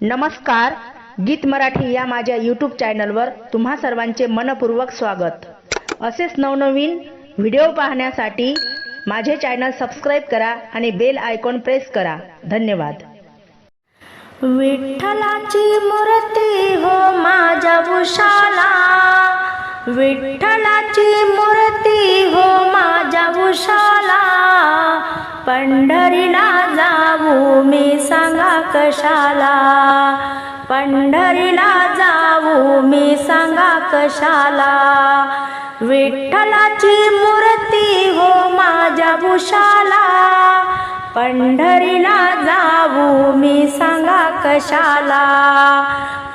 नमस्कार गीत मराठी या माझ्या यूट्यूब चॅनलवर तुम्हा सर्वांचे मनपूर्वक स्वागत. असेच नवनवीन व्हिडिओ पाहण्यासाठी माझे चॅनल सबस्क्राईब करा आणि बेल आयकॉन प्रेस करा. धन्यवाद. विठ्ठलाची मूर्ती हो माझ्या उषाला विठ्ठलाची मूर्ती हो माझ्या उषाला पंढरीला जाऊ मी. कशाला? पंढरीला जाऊ मी सांगा कशाला? विठ्ठलाची मूर्ती हो माझ्या भूषाला. पंढरीला जाऊ मी सांगा कशाला?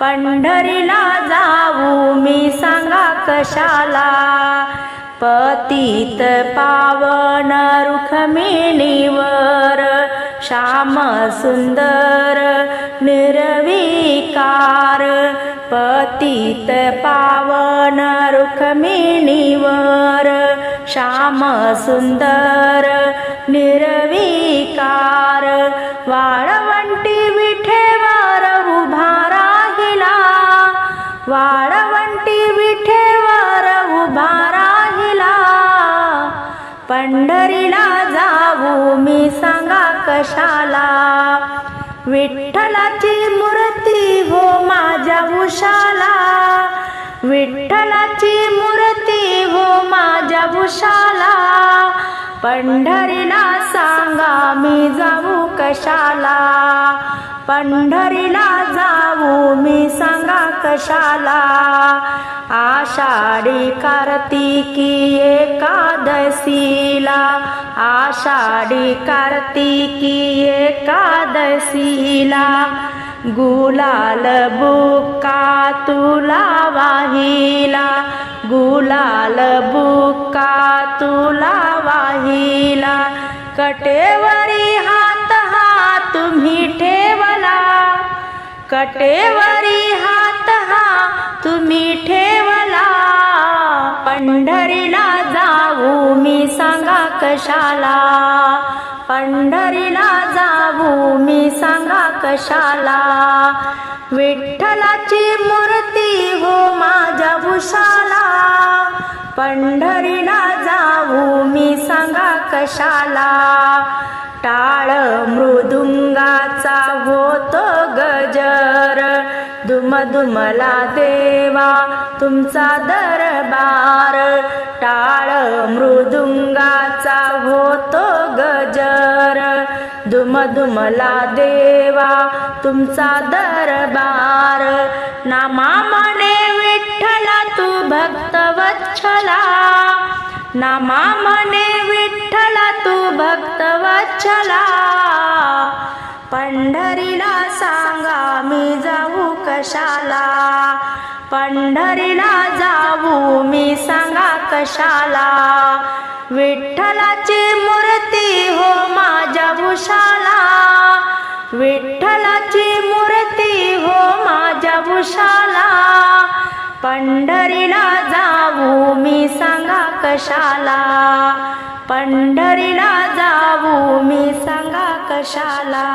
पंढरीला जाऊ मी सांगा कशाला? पतित पावन रुखमिणीवर श्याम सुंदर निर्विकार पतित पावन रुखमिणीवर श्याम सुंदर निर्विकार वाळवंटी विठेवर उभा राहिला वाळवंटी विठेवर उभा राहिला. पंढरीला जाऊ मी सांगा कशा विठ्ठलाची मूर्ती हो माझ्या उशाला. विठ्ठलाची मूर्ती हो माझ्या उशाला. पंढरीला सांगा मी जाऊ कशाला. पंढरीला जाऊ मी सांगा कशाला. आषाढी कार्तिकी एकादशी एकादशीला आषाढी कार्तिकी एकादशीला गुलाल बुक्का तुला वाहिला. गुलाल बुक्का तुला वाहिला. कटेवरी हात हा तुम्ही ठेवला. कटेवरी हात हा तुम्ही ठेवला पंढरीला जाऊ मी सांगा कशाला? पंढरीला जाऊ मी सांगा कशाला? विठ्ठलाची मूर्ती हो माझ्या भूषाला. पंढरीला जाऊ मी सांगा कशाला? टाळ मृदुंगाचा होतो गजर. दुमदुमला देवा तुमचा दर दुमदुमला देवा तुमचा दरबार. नामा म्हणे विठ्ठला तू भक्त वच्छला नामा म्हणे विठ्ठला तू भक्त वच्छला पंढरीला सांगा मी जाऊ कशाला? पंढरीला जाऊ मी सांगा कशाला? विठ्ठलाची मूर्ती हो मा विठ्ठलाची मूर्ती हो माझ्या उषाला पंढरीला जाऊ मी सांगा कशाला. पंढरीला जाऊ मी सांगा कशाला.